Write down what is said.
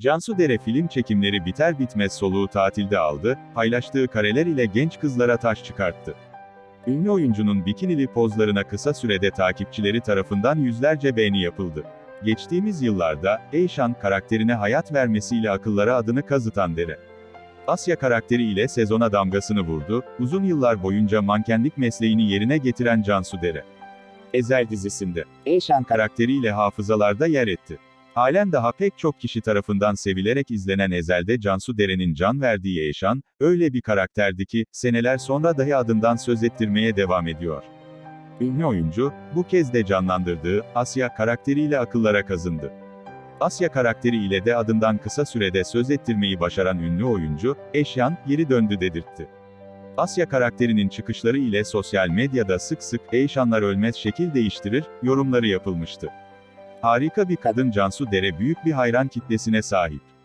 Cansu Dere film çekimleri biter bitmez soluğu tatilde aldı, paylaştığı kareler ile genç kızlara taş çıkarttı. Ünlü oyuncunun bikinili pozlarına kısa sürede takipçileri tarafından yüzlerce beğeni yapıldı. Geçtiğimiz yıllarda, Eyşan karakterine hayat vermesiyle akıllara adını kazıtan Dere. Asya karakteri ile sezona damgasını vurdu, uzun yıllar boyunca mankenlik mesleğini yerine getiren Cansu Dere. Ezel dizisinde, Eyşan karakteriyle hafızalarda yer etti. Halen daha pek çok kişi tarafından sevilerek izlenen Ezel'de Cansu Dere'nin can verdiği Eyşan, öyle bir karakterdi ki, seneler sonra dahi adından söz ettirmeye devam ediyor. Ünlü oyuncu, bu kez de canlandırdığı, Asya karakteriyle akıllara kazındı. Asya karakteri ile de adından kısa sürede söz ettirmeyi başaran ünlü oyuncu, Eşyan, geri döndü dedirtti. Asya karakterinin çıkışları ile sosyal medyada sık sık, Eyşanlar ölmez şekil değiştirir, yorumları yapılmıştı. Harika bir kadın Cansu Dere büyük bir hayran kitlesine sahip.